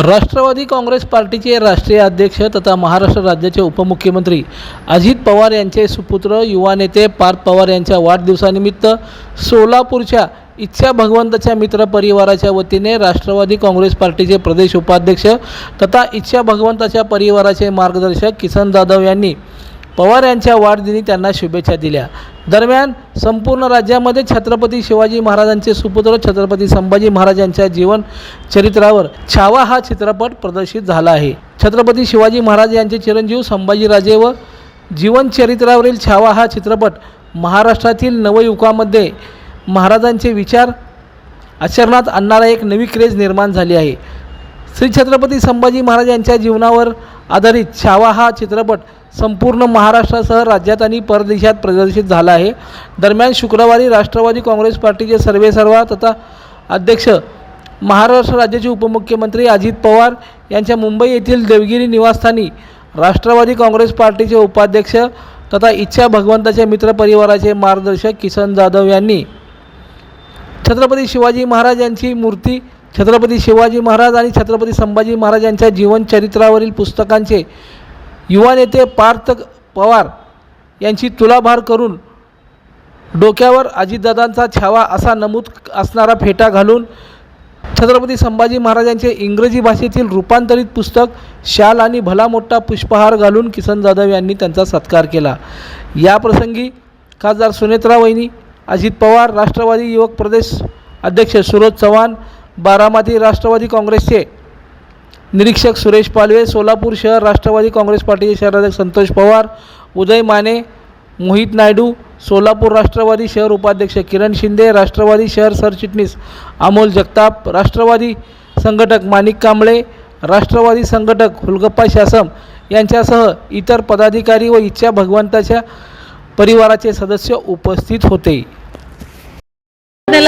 राष्ट्रवादी काँग्रेस पार्टीचे राष्ट्रीय अध्यक्ष तथा महाराष्ट्र राज्याचे उपमुख्यमंत्री अजित पवार यांचे सुपुत्र युवा नेते पार्थ पवार यांच्या वाढदिवसानिमित्त सोलापूरच्या इच्छा भगवंताच्या मित्र परिवाराच्या वतीने राष्ट्रवादी काँग्रेस पार्टीचे प्रदेश उपाध्यक्ष तथा इच्छा भगवंताच्या परिवाराचे मार्गदर्शक किसन जाधव यांनी पवार यांच्या वाढदिनी त्यांना शुभेच्छा दिल्या. दरम्यान संपूर्ण राज्यामध्ये छत्रपती शिवाजी महाराजांचे सुपुत्र छत्रपती संभाजी महाराज यांच्या जीवन चरित्रावर छावा हा चित्रपट प्रदर्शित झाला आहे. छत्रपती शिवाजी महाराज यांचे चिरंजीव संभाजीराजे व जीवनचरित्रावरील छावा हा चित्रपट महाराष्ट्रातील नवयुगामध्ये महाराजांचे विचार आचरणात आणणारा एक नवी क्रेज निर्माण झाली आहे. श्री छत्रपती संभाजी महाराज यांच्या जीवनावर आधारित छावा हा चित्रपट संपूर्ण महाराष्ट्रासह राज्यात आणि परदेशात प्रदर्शित झाला आहे. दरम्यान शुक्रवारी राष्ट्रवादी काँग्रेस पार्टीचे सर्वेसर्वा तथा अध्यक्ष महाराष्ट्र राज्याचे उपमुख्यमंत्री अजित पवार यांच्या मुंबई येथील देवगिरी निवासस्थानी राष्ट्रवादी काँग्रेस पार्टीचे उपाध्यक्ष तथा इच्छा भगवंताच्या मित्र परिवाराचे मार्गदर्शक किसन जाधव यांनी छत्रपती शिवाजी महाराज यांची मूर्ती छत्रपती शिवाजी महाराज आणि छत्रपती संभाजी महाराज यांच्या जीवनचरित्रावरील पुस्तकांचे युवा नेते पार्थ पवार यांची तुलाभार करून डोक्यावर अजितदादांचा छावा असा नमूद असणारा फेटा घालून छत्रपती संभाजी महाराजांचे इंग्रजी भाषेतील रूपांतरित पुस्तक शाल आणि भला मोठा पुष्पहार घालून किसन जाधव यांनी त्यांचा सत्कार केला. याप्रसंगी खासदार सुनेत्रा वहिनी अजित पवार राष्ट्रवादी युवक प्रदेश अध्यक्ष सुरज चव्हाण बारामती राष्ट्रवादी काँग्रेसचे निरीक्षक सुरेश पालवे सोलापूर शहर राष्ट्रवादी काँग्रेस पार्टीचे शहराध्यक्ष संतोष पवार उदय माने मोहित नायडू सोलापूर राष्ट्रवादी शहर उपाध्यक्ष किरण शिंदे राष्ट्रवादी शहर सरचिटणीस अमोल जगताप राष्ट्रवादी संघटक माणिक कांबळे राष्ट्रवादी संघटक हुलगप्पा शासम यांच्यासह इतर पदाधिकारी व इच्छा भगवंताच्या परिवाराचे सदस्य उपस्थित होते.